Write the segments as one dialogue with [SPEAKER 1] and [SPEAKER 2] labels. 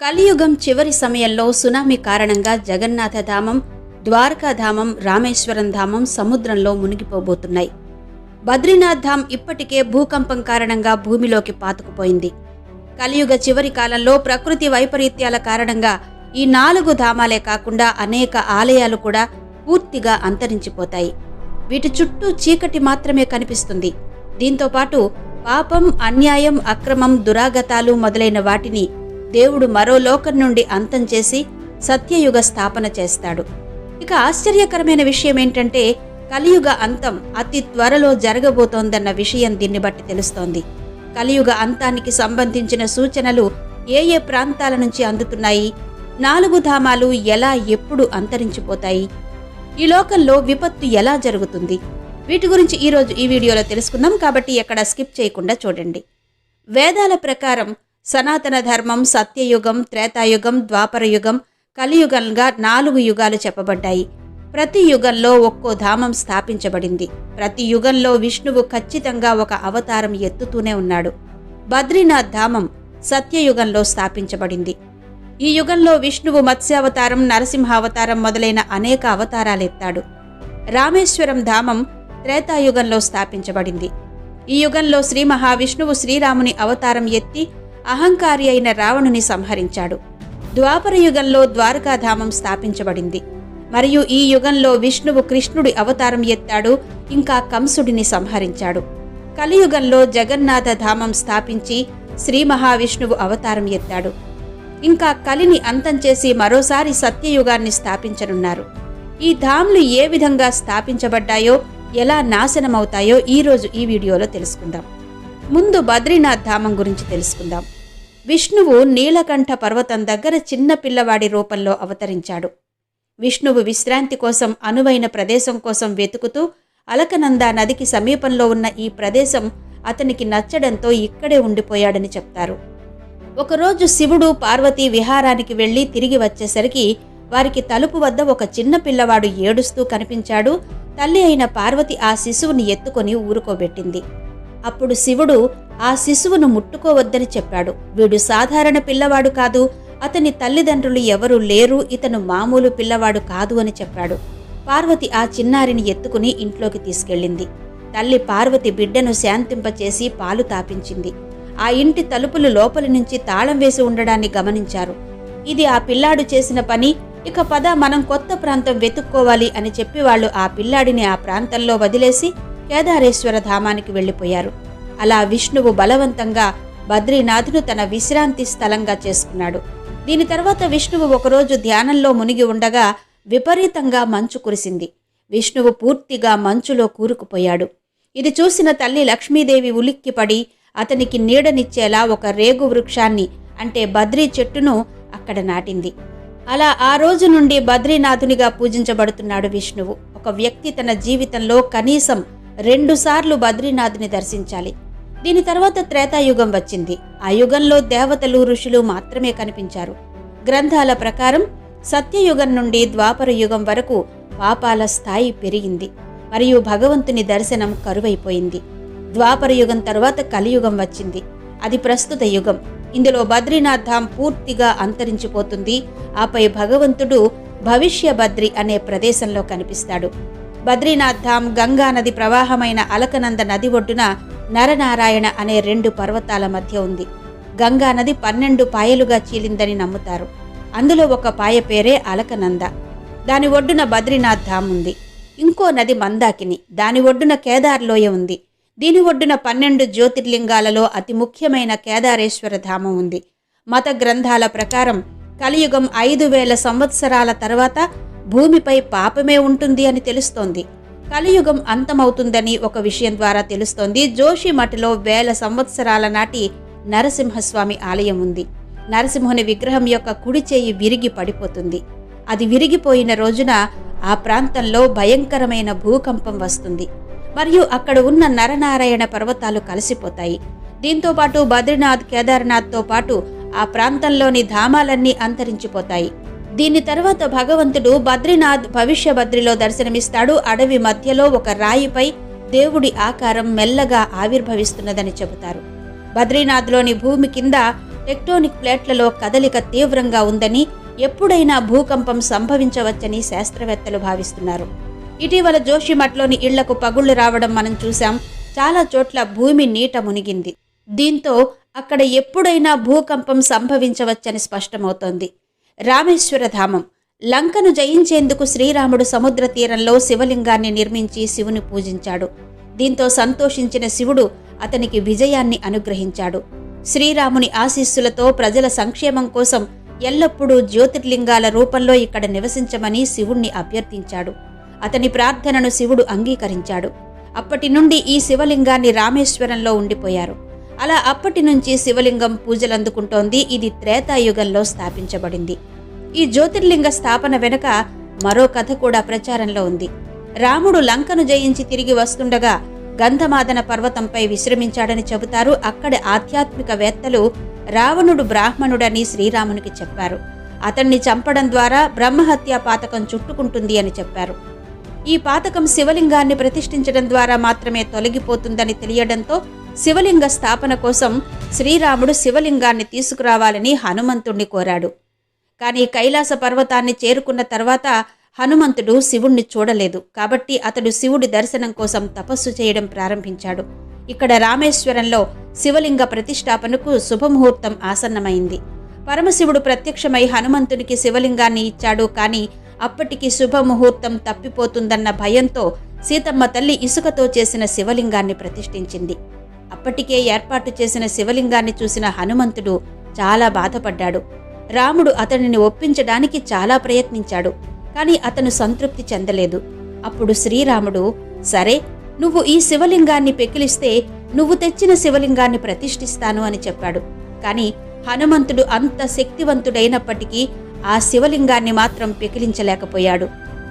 [SPEAKER 1] కలియుగం చివరి సమయంలో సునామీ కారణంగా జగన్నాథ ధామం ద్వారకాధామం రామేశ్వరం ధామం సముద్రంలో మునిగిపోబోతున్నాయి. బద్రీనాథ్ ధామ్ ఇప్పటికే భూకంపం కారణంగా భూమిలోకి పాతుకుపోయింది. కలియుగ చివరి కాలంలో ప్రకృతి వైపరీత్యాల కారణంగా ఈ నాలుగు ధామాలే కాకుండా అనేక ఆలయాలు కూడా పూర్తిగా అంతరించిపోతాయి. వీటి చుట్టూ చీకటి మాత్రమే కనిపిస్తుంది. దీంతో పాటు పాపం అన్యాయం అక్రమం దురాగతాలు మొదలైన వాటిని దేవుడు మరో లోకం నుండి అంతం చేసి సత్యయుగ స్థాపన చేస్తాడు. ఇక ఆశ్చర్యకరమైన విషయం ఏంటంటే కలియుగ అంతం అతి త్వరలో జరగబోతోందన్న విషయం దీన్ని బట్టి తెలుస్తోంది. కలియుగ అంతానికి సంబంధించిన సూచనలు ఏ ఏ ప్రాంతాల నుంచి అందుతున్నాయి? నాలుగు ధామాలు ఎలా ఎప్పుడు అంతరించిపోతాయి? ఈ లోకంలో విపత్తు ఎలా జరుగుతుంది? వీటి గురించి ఈరోజు ఈ వీడియోలో తెలుసుకుందాం. కాబట్టి ఎక్కడ స్కిప్ చేయకుండా చూడండి. వేదాల ప్రకారం సనాతన ధర్మం సత్యయుగం త్రేతాయుగం ద్వాపరయుగం కలియుగంగా నాలుగు యుగాలు చెప్పబడ్డాయి. ప్రతి యుగంలో ఒక్కో ధామం స్థాపించబడింది. ప్రతి యుగంలో విష్ణువు ఖచ్చితంగా ఒక అవతారం ఎత్తుతూనే ఉన్నాడు. బద్రీనాథ్ ధామం సత్యయుగంలో స్థాపించబడింది. ఈ యుగంలో విష్ణువు మత్స్యావతారం నరసింహావతారం మొదలైన అనేక అవతారాలెత్తాడు. రామేశ్వరం ధామం త్రేతాయుగంలో స్థాపించబడింది. ఈ యుగంలో శ్రీ మహావిష్ణువు శ్రీరాముని అవతారం ఎత్తి అహంకారి అయిన రావణుని సంహరించాడు. ద్వాపర యుగంలో ద్వారకాధామం స్థాపించబడింది. మరియు ఈ యుగంలో విష్ణువు కృష్ణుడి అవతారం ఎత్తాడు ఇంకా కంసుడిని సంహరించాడు. కలియుగంలో జగన్నాథ ధామం స్థాపించి శ్రీ మహావిష్ణువు అవతారం ఎత్తాడు. ఇంకా కలిని అంతం చేసి మరోసారి సత్యయుగాన్ని స్థాపించనున్నారు. ఈ ధామ్లు ఏ విధంగా స్థాపించబడ్డాయో ఎలా నాశనమవుతాయో ఈరోజు ఈ వీడియోలో తెలుసుకుందాం. ముందు బద్రీనాథ్ ధామం గురించి తెలుసుకుందాం. విష్ణువు నీలకంఠ పర్వతం దగ్గర చిన్న పిల్లవాడి రూపంలో అవతరించాడు. విష్ణువు విశ్రాంతి కోసం అనువైన ప్రదేశం కోసం వెతుకుతూ అలకనంద నదికి సమీపంలో ఉన్న ఈ ప్రదేశం అతనికి నచ్చడంతో ఇక్కడే ఉండిపోయాడని చెప్తారు. ఒకరోజు శివుడు పార్వతి విహారానికి వెళ్ళి తిరిగి వచ్చేసరికి వారికి తలుపు వద్ద ఒక చిన్న పిల్లవాడు ఏడుస్తూ కనిపించాడు. తల్లి అయిన పార్వతి ఆ శిశువుని ఎత్తుకొని ఊరుకోబెట్టింది. అప్పుడు శివుడు ఆ శిశువును ముట్టుకోవద్దని చెప్పాడు. వీడు సాధారణ పిల్లవాడు కాదు. అతని తల్లిదండ్రులు ఎవరూ లేరు. ఇతను మామూలు పిల్లవాడు కాదు అని చెప్పాడు. పార్వతి ఆ చిన్నారిని ఎత్తుకుని ఇంట్లోకి తీసుకెళ్ళింది. తల్లి పార్వతి బిడ్డను శాంతింపచేసి పాలు తాపించింది. ఆ ఇంటి తలుపులు లోపలి నుంచి తాళం వేసి ఉండడాన్ని గమనించారు. ఇది ఆ పిల్లాడు చేసిన పని. ఇక పద మనం కొత్త ప్రాంతం వెతుక్కోవాలి అని చెప్పి వాళ్ళు ఆ పిల్లాడిని ఆ ప్రాంతంలో వదిలేసి కేదారేశ్వర ధామానికి వెళ్ళిపోయారు. అలా విష్ణువు బలవంతంగా బద్రీనాథును తన విశ్రాంతి స్థలంగా చేసుకున్నాడు. దీని తర్వాత విష్ణువు ఒకరోజు ధ్యానంలో మునిగి ఉండగా విపరీతంగా మంచు కురిసింది. విష్ణువు పూర్తిగా మంచులో కూరుకుపోయాడు. ఇది చూసిన తల్లి లక్ష్మీదేవి ఉలిక్కిపడి అతనికి నీడనిచ్చేలా ఒక రేగు వృక్షాన్ని అంటే బద్రీ చెట్టును అక్కడ నాటింది. అలా ఆ రోజు నుండి బద్రీనాథునిగా పూజించబడుతున్నాడు విష్ణువు. ఒక వ్యక్తి తన జీవితంలో కనీసం రెండుసార్లు బద్రీనాథుని దర్శించాలి. దీని తర్వాత త్రేతాయుగం వచ్చింది. ఆ యుగంలో దేవతలు ఋషులు మాత్రమే కనిపించారు. గ్రంథాల ప్రకారం సత్యయుగం నుండి ద్వాపర యుగం వరకు పాపాల స్థాయి పెరిగింది. మరియు భగవంతుని దర్శనం కరువైపోయింది. ద్వాపర యుగం తర్వాత కలియుగం వచ్చింది. అది ప్రస్తుత యుగం. ఇందులో బద్రీనాథ్ ధామ్ పూర్తిగా అంతరించిపోతుంది. ఆపై భగవంతుడు భవిష్య బద్రి అనే ప్రదేశంలో కనిపిస్తాడు. బద్రీనాథ్ ధామ్ గంగా నది ప్రవాహమైన అలకనంద నది ఒడ్డున నరనారాయణ అనే రెండు పర్వతాల మధ్య ఉంది. గంగా నది పన్నెండు పాయలుగా చీలిందని నమ్ముతారు. అందులో ఒక పాయ పేరే అలకనంద. దాని ఒడ్డున బద్రీనాథ్ ధామ్ ఉంది. ఇంకో నది మందాకిని. దాని ఒడ్డున కేదార్లోయ ఉంది. దీని ఒడ్డున పన్నెండు జ్యోతిర్లింగాలలో అతి ముఖ్యమైన కేదారేశ్వర ధామం ఉంది. మత గ్రంథాల ప్రకారం కలియుగం ఐదు వేల సంవత్సరాల తర్వాత భూమిపై పాపమే ఉంటుంది అని తెలుస్తోంది. కలియుగం అంతమవుతుందని ఒక విషయం ద్వారా తెలుస్తోంది. జోషిమఠలో వేల సంవత్సరాల నాటి నరసింహస్వామి ఆలయం ఉంది. నరసింహుని విగ్రహం యొక్క కుడి చేయి విరిగి పడిపోతుంది. అది విరిగిపోయిన రోజున ఆ ప్రాంతంలో భయంకరమైన భూకంపం వస్తుంది. మరియు అక్కడ ఉన్న నరనారాయణ పర్వతాలు కలిసిపోతాయి. దీంతో పాటు బద్రీనాథ్ కేదార్నాథ్తో పాటు ఆ ప్రాంతంలోని ధామాలన్నీ అంతరించిపోతాయి. దీని తర్వాత భగవంతుడు బద్రీనాథ్ భవిష్య బద్రిలో దర్శనమిస్తాడు. అడవి మధ్యలో ఒక రాయిపై దేవుడి ఆకారం మెల్లగా ఆవిర్భవిస్తున్నదని చెబుతారు. బద్రీనాథ్లోని భూమి కింద టెక్టోనిక్ ప్లేట్లలో కదలిక తీవ్రంగా ఉందని ఎప్పుడైనా భూకంపం సంభవించవచ్చని శాస్త్రవేత్తలు భావిస్తున్నారు. ఇటీవల జోషిమఠ్లోని ఇళ్ళకు పగుళ్ళు రావడం మనం చూశాం. చాలా చోట్ల భూమి నీట మునిగింది. దీంతో అక్కడ ఎప్పుడైనా భూకంపం సంభవించవచ్చని స్పష్టమవుతోంది. రామేశ్వరధామం లంకను జయించేందుకు శ్రీరాముడు సముద్ర తీరంలో శివలింగాన్ని నిర్మించి శివుని పూజించాడు. దీంతో సంతోషించిన శివుడు అతనికి విజయాన్ని అనుగ్రహించాడు. శ్రీరాముని ఆశీస్సులతో ప్రజల సంక్షేమం కోసం ఎల్లప్పుడూ జ్యోతిర్లింగాల రూపంలో ఇక్కడ నివసించమని శివుణ్ణి అభ్యర్థించాడు. అతని ప్రార్థనను శివుడు అంగీకరించాడు. అప్పటి నుండి ఈ శివలింగాన్ని రామేశ్వరంలో ఉండిపోయారు. అలా అప్పటి నుంచి శివలింగం పూజలందుకుంటోంది ఇది త్రేతాయుగంలో స్థాపించబడింది. ఈ జ్యోతిర్లింగ స్థాపన వెనుక మరో కథ కూడా ప్రచారంలో ఉంది. రాముడు లంకను జయించి తిరిగి వస్తుండగా గంధమాదన పర్వతంపై విశ్రమించాడని చెబుతారు. అక్కడి ఆధ్యాత్మికవేత్తలు రావణుడు బ్రాహ్మణుడని శ్రీరామునికి చెప్పారు. అతన్ని చంపడం ద్వారా బ్రహ్మహత్యా పాతకం చుట్టుకుంటుంది అని చెప్పారు. ఈ పాతకం శివలింగాన్ని ప్రతిష్ఠించడం ద్వారా మాత్రమే తొలగిపోతుందని తెలియడంతో శివలింగ స్థాపన కోసం శ్రీరాముడు శివలింగాన్ని తీసుకురావాలని హనుమంతుణ్ణి కోరాడు. కానీ కైలాస పర్వతాన్ని చేరుకున్న తర్వాత హనుమంతుడు శివుణ్ణి చూడలేదు. కాబట్టి అతడు శివుడి దర్శనం కోసం తపస్సు చేయడం ప్రారంభించాడు. ఇక్కడ రామేశ్వరంలో శివలింగ ప్రతిష్టాపనకు శుభముహూర్తం ఆసన్నమైంది. పరమశివుడు ప్రత్యక్షమై హనుమంతునికి శివలింగాన్ని ఇచ్చాడు. కానీ అప్పటికి శుభముహూర్తం తప్పిపోతుందన్న భయంతో సీతమ్మ తల్లి ఇసుకతో చేసిన శివలింగాన్ని ప్రతిష్ఠించింది. అప్పటికే ఏర్పాటు చేసిన శివలింగాన్ని చూసిన హనుమంతుడు చాలా బాధపడ్డాడు. రాముడు అతనిని ఒప్పించడానికి చాలా ప్రయత్నించాడు కానీ అతను సంతృప్తి చెందలేదు. అప్పుడు శ్రీరాముడు సరే నువ్వు ఈ శివలింగాన్ని పెకిలిస్తే నువ్వు తెచ్చిన శివలింగాన్ని ప్రతిష్ఠిస్తాను అని చెప్పాడు. కానీ హనుమంతుడు అంత శక్తివంతుడైనప్పటికీ ఆ శివలింగాన్ని మాత్రం పెకిలించలేకపోయాడు.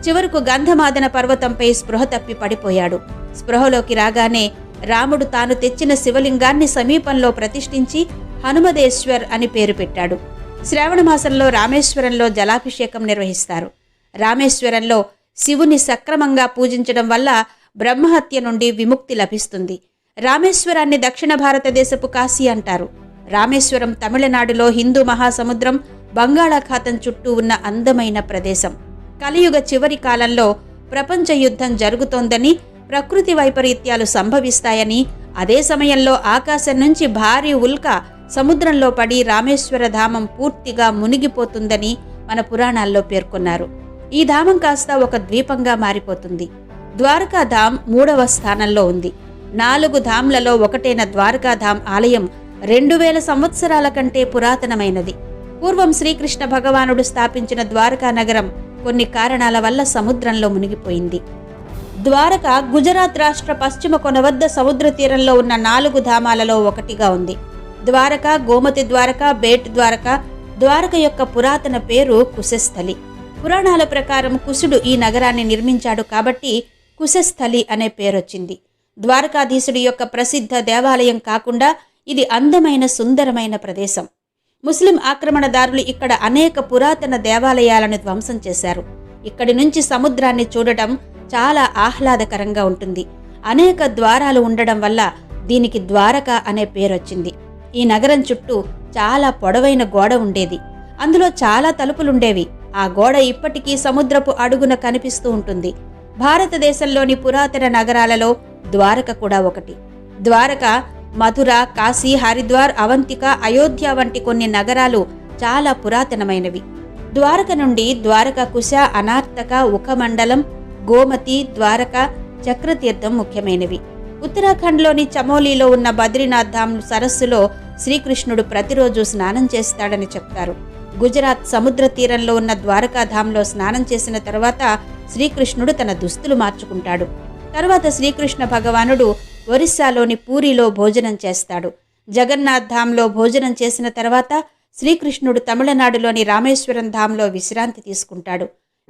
[SPEAKER 1] చివరకు గంధమాదన పర్వతంపై స్పృహ తప్పి పడిపోయాడు. స్పృహలోకి రాగానే రాముడు తాను తెచ్చిన శివలింగాన్ని సమీపంలో ప్రతిష్ఠించి హనుమదేశ్వర్ అని పేరు పెట్టాడు. శ్రావణ మాసంలో రామేశ్వరంలో జలాభిషేకం నిర్వహిస్తారు. రామేశ్వరంలో శివుని సక్రమంగా పూజించడం వల్ల బ్రహ్మహత్య నుండి విముక్తి లభిస్తుంది. రామేశ్వరాన్ని దక్షిణ భారతదేశపు కాశీ అంటారు. రామేశ్వరం తమిళనాడులో హిందూ మహాసముద్రం బంగాళాఖాతం చుట్టూ ఉన్న అందమైన ప్రదేశం. కలియుగ చివరి కాలంలో ప్రపంచ యుద్ధం జరుగుతోందని ప్రకృతి వైపరీత్యాలు సంభవిస్తాయని అదే సమయంలో ఆకాశం నుంచి భారీ ఉల్క సముద్రంలో పడి రామేశ్వర ధామం పూర్తిగా మునిగిపోతుందని మన పురాణాల్లో పేర్కొన్నారు. ఈ ధామం కాస్త ఒక ద్వీపంగా మారిపోతుంది. ద్వారకాధామ్ మూడవ స్థానంలో ఉంది. నాలుగు ధామ్లలో ఒకటైన ద్వారకాధామ్ ఆలయం రెండు వేల సంవత్సరాల కంటే పురాతనమైనది. పూర్వం శ్రీకృష్ణ భగవానుడు స్థాపించిన ద్వారకా నగరం కొన్ని కారణాల వల్ల సముద్రంలో మునిగిపోయింది. ద్వారక గుజరాత్ రాష్ట్ర పశ్చిమ కొన వద్ద సముద్ర తీరంలో ఉన్న నాలుగు ధామాలలో ఒకటిగా ఉంది. ద్వారక గోమతి ద్వారక బేట్ ద్వారక ద్వారక యొక్క పురాతన పేరు కుశస్థలి. పురాణాల ప్రకారం కుశుడు ఈ నగరాన్ని నిర్మించాడు కాబట్టి కుశస్థలి అనే పేరొచ్చింది. ద్వారకాధీశుడి యొక్క ప్రసిద్ధ దేవాలయం కాకుండా ఇది అందమైన సుందరమైన ప్రదేశం. ముస్లిం ఆక్రమణదారులు ఇక్కడ అనేక పురాతన దేవాలయాలను ధ్వంసం చేశారు. ఇక్కడి నుంచి సముద్రాన్ని చూడటం చాలా ఆహ్లాదకరంగా ఉంటుంది. అనేక ద్వారాలు ఉండడం వల్ల దీనికి ద్వారక అనే పేరొచ్చింది ఈ నగరం చుట్టూ చాలా పొడవైన గోడ ఉండేది. అందులో చాలా తలుపులుండేవి. ఆ గోడ ఇప్పటికీ సముద్రపు అడుగున కనిపిస్తూ ఉంటుంది. భారతదేశంలోని పురాతన నగరాలలో ద్వారక కూడా ఒకటి. ద్వారక మధుర కాశీ హరిద్వార్ అవంతిక అయోధ్య వంటి కొన్ని నగరాలు చాలా పురాతనమైనవి. ద్వారక నుండి ద్వారక కుశ అనార్తక ఉఖమండలం గోమతి ద్వారక చక్రతీర్థం ముఖ్యమైనవి. ఉత్తరాఖండ్లోని చమోలీలో ఉన్న బద్రీనాథ్ ధామ్ సరస్సులో శ్రీకృష్ణుడు ప్రతిరోజు స్నానం చేస్తాడని చెప్తారు. గుజరాత్ సముద్ర తీరంలో ఉన్న ద్వారకాధాంలో స్నానం చేసిన తర్వాత శ్రీకృష్ణుడు తన దుస్తులు మార్చుకుంటాడు. తర్వాత శ్రీకృష్ణ భగవానుడు ఒరిస్సాలోని పూరిలో భోజనం చేస్తాడు. జగన్నాథ్ ధామ్లో భోజనం చేసిన తర్వాత శ్రీకృష్ణుడు తమిళనాడులోని రామేశ్వరం ధామ్లో విశ్రాంతి తీసుకుంటాడు.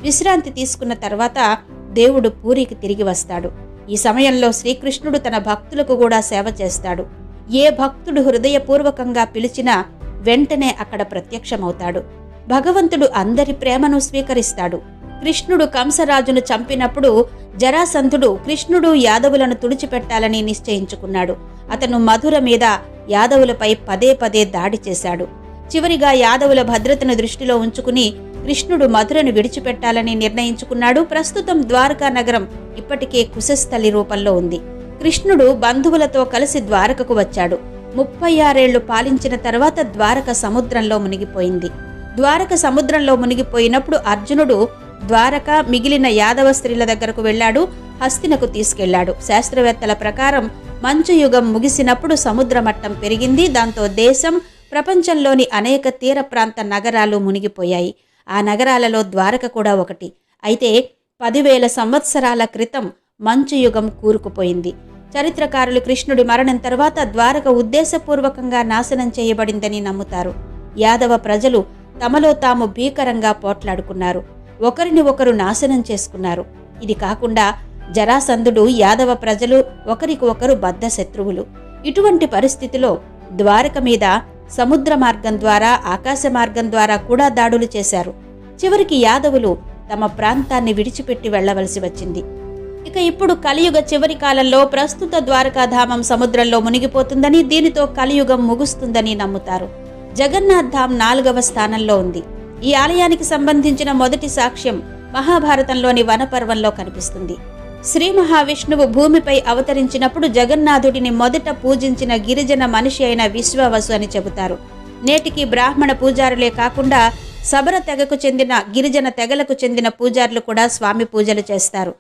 [SPEAKER 1] విశ్రాంతి తీసుకున్న తర్వాత దేవుడు పూరికి తిరిగి వస్తాడు. ఈ సమయంలో శ్రీకృష్ణుడు తన భక్తులకు కూడా సేవ చేస్తాడు. ఏ భక్తుడు హృదయపూర్వకంగా పిలిచినా వెంటనే అక్కడ ప్రత్యక్షమవుతాడు. భగవంతుడు అందరి ప్రేమను స్వీకరిస్తాడు. కృష్ణుడు కంసరాజును చంపినప్పుడు జరాసంధుడు కృష్ణుడు యాదవులను తుడిచిపెట్టాలని నిశ్చయించుకున్నాడు. అతను మధుర మీద యాదవులపై పదే పదే దాడి చేశాడు. చివరిగా యాదవుల భద్రతను దృష్టిలో ఉంచుకుని కృష్ణుడు మధురను విడిచిపెట్టాలని నిర్ణయించుకున్నాడు. ప్రస్తుతం ద్వారకా నగరం ఇప్పటికే కుశస్థలి రూపంలో ఉంది. కృష్ణుడు బంధువులతో కలిసి ద్వారకకు వచ్చాడు. ముప్పై ఆరేళ్ళు పాలించిన తర్వాత ద్వారక సముద్రంలో మునిగిపోయింది. ద్వారక సముద్రంలో మునిగిపోయినప్పుడు అర్జునుడు ద్వారక మిగిలిన యాదవ స్త్రీల దగ్గరకు వెళ్ళాడు. హస్తినకు తీసుకెళ్ళాడు శాస్త్రవేత్తల ప్రకారం మంచు యుగం ముగిసినప్పుడు సముద్ర మట్టం పెరిగింది. దాంతో దేశం ప్రపంచంలోని అనేక తీర ప్రాంత నగరాలు మునిగిపోయాయి. ఆ నగరాలలో ద్వారక కూడా ఒకటి. అయితే పదివేల సంవత్సరాల క్రితం మంచు యుగం కూరుకుపోయింది. చరిత్రకారులు కృష్ణుడి మరణం తర్వాత ద్వారక ఉద్దేశపూర్వకంగా నాశనం చేయబడిందని నమ్ముతారు. యాదవ ప్రజలు తమలో తాము భీకరంగా పోట్లాడుకున్నారు. ఒకరిని ఒకరు నాశనం చేసుకున్నారు. ఇది కాకుండా జరాసంధుడు యాదవ ప్రజలు ఒకరికి ఒకరు బద్ధ శత్రువులు ఇటువంటి పరిస్థితిలో ద్వారక మీద సముద్ర మార్గం ద్వారా ఆకాశ మార్గం ద్వారా కూడా దాడులు చేశారు. చివరికి యాదవులు తమ ప్రాంతాన్ని విడిచిపెట్టి వెళ్ళవలసి వచ్చింది. ఇక ఇప్పుడు కలియుగ చివరి కాలంలో ప్రస్తుత ద్వారకాధామం సముద్రంలో మునిగిపోతుందని దీనితో కలియుగం ముగుస్తుందని నమ్ముతారు. జగన్నాథ్ ధామ్ నాలుగవ స్థానంలో ఉంది. ఈ ఆలయానికి సంబంధించిన మొదటి సాక్ష్యం మహాభారతంలోని వనపర్వంలో కనిపిస్తుంది. శ్రీ మహావిష్ణువు భూమిపై అవతరించినప్పుడు జగన్నాథుడిని మొదట పూజించిన గిరిజన మనిషి అయిన విశ్వవసు అని చెబుతారు. నేటికి బ్రాహ్మణ పూజారులే కాకుండా సబర తెగకు చెందిన గిరిజన తెగలకు చెందిన పూజారులు కూడా స్వామి పూజలు చేస్తారు.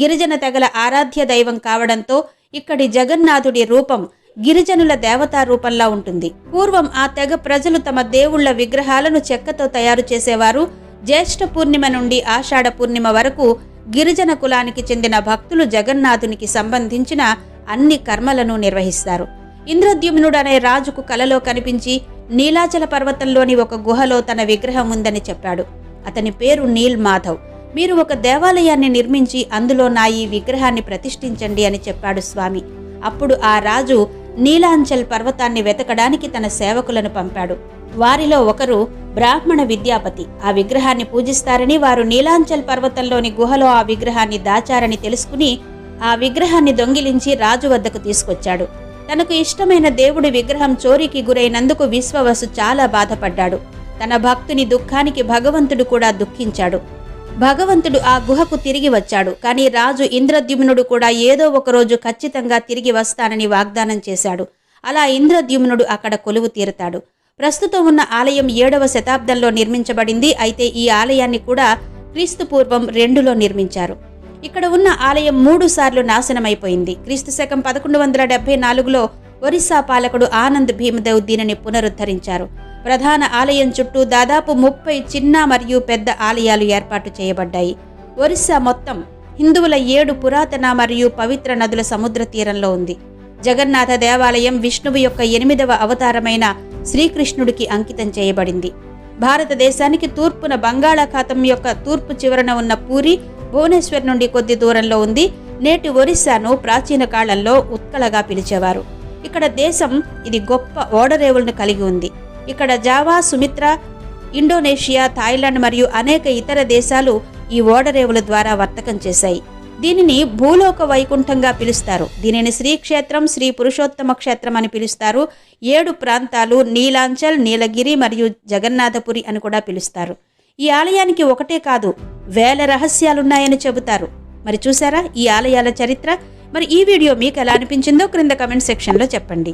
[SPEAKER 1] గిరిజన తెగల ఆరాధ్య దైవం కావడంతో ఇక్కడి జగన్నాథుడి రూపం గిరిజనుల దేవతా రూపంలా ఉంటుంది. పూర్వం ఆ తెగ ప్రజలు తమ దేవుళ్ళ విగ్రహాలను చెక్కతో తయారు చేసేవారు. జ్యేష్ఠ పూర్ణిమ నుండి ఆషాఢ పూర్ణిమ వరకు గిరిజన కులానికి చెందిన భక్తులు జగన్నాథునికి సంబంధించిన అన్ని కర్మలను నిర్వహిస్తారు. ఇంద్రద్యుమ్నుడు అనే రాజుకు కలలో కనిపించి నీలాచల పర్వతంలోని ఒక గుహలో తన విగ్రహం ఉందని చెప్పాడు. అతని పేరు నీల్ మాధవ్. మీరు ఒక దేవాలయాన్ని నిర్మించి అందులో నా ఈ విగ్రహాన్ని ప్రతిష్ఠించండి అని చెప్పాడు స్వామి. అప్పుడు ఆ రాజు నీలాంచల్ పర్వతాన్ని వెతకడానికి తన సేవకులను పంపాడు. వారిలో ఒకరు బ్రాహ్మణ విద్యాపతి. ఆ విగ్రహాన్ని పూజిస్తారని వారు నీలాంచల్ పర్వతంలోని గుహలో ఆ విగ్రహాన్ని దాచారని తెలుసుకుని ఆ విగ్రహాన్ని దొంగిలించి రాజు వద్దకు తీసుకొచ్చాడు. తనకు ఇష్టమైన దేవుడి విగ్రహం చోరీకి గురైనందుకు విశ్వవసు చాలా బాధపడ్డాడు. తన భక్తుని దుఃఖానికి భగవంతుడు కూడా దుఃఖించాడు. భగవంతుడు ఆ గుహకు తిరిగి వచ్చాడు. కానీ రాజు ఇంద్రద్యుమ్నుడు కూడా ఏదో ఒకరోజు ఖచ్చితంగా తిరిగి వస్తానని వాగ్దానం చేశాడు. అలా ఇంద్రద్యుమ్నుడు అక్కడ కొలువు తీరుతాడు. ప్రస్తుతం ఉన్న ఆలయం ఏడవ శతాబ్దంలో నిర్మించబడింది. అయితే ఈ ఆలయాన్ని కూడా క్రీస్తు పూర్వం రెండులో నిర్మించారు. ఇక్కడ ఉన్న ఆలయం మూడు సార్లు నాశనమైపోయింది. క్రీస్తు శకం పదకొండు వందల డెబ్బై నాలుగులో ఒరిస్సా పాలకుడు ఆనంద్ భీమదేవ్ దీనిని పునరుద్ధరించారు. ప్రధాన ఆలయం చుట్టూ దాదాపు ముప్పై చిన్న మరియు పెద్ద ఆలయాలు ఏర్పాటు చేయబడ్డాయి. ఒరిస్సా మొత్తం హిందువుల ఏడు పురాతన మరియు పవిత్ర నదుల సముద్ర తీరంలో ఉంది. జగన్నాథ దేవాలయం విష్ణువు యొక్క ఎనిమిదవ అవతారమైన శ్రీకృష్ణుడికి అంకితం చేయబడింది. భారతదేశానికి తూర్పున బంగాళాఖాతం యొక్క తూర్పు చివరన ఉన్న పూరి భువనేశ్వర్ నుండి కొద్ది దూరంలో ఉంది. నేటి ఒరిస్సాను ప్రాచీన కాలంలో ఉత్కళగా పిలిచేవారు. ఇక్కడ దేశం ఇది గొప్ప ఓడరేవులను కలిగి ఉంది. ఇక్కడ జావా సుమిత్ర ఇండోనేషియా థాయిలాండ్ మరియు అనేక ఇతర దేశాలు ఈ ఓడరేవుల ద్వారా వర్తకం చేశాయి. దీనిని భూలోక వైకుంఠంగా పిలుస్తారు. దీనిని శ్రీక్షేత్రం శ్రీ పురుషోత్తమ క్షేత్రం అని పిలుస్తారు. ఏడు ప్రాంతాలు నీలాంచల్ నీలగిరి మరియు జగన్నాథపురి అని కూడా పిలుస్తారు. ఈ ఆలయానికి ఒకటే కాదు వేల రహస్యాలున్నాయని చెబుతారు. మరి చూసారా ఈ ఆలయాల చరిత్ర? మరి ఈ వీడియో మీకు ఎలా అనిపించిందో క్రింద కమెంట్ సెక్షన్లో చెప్పండి.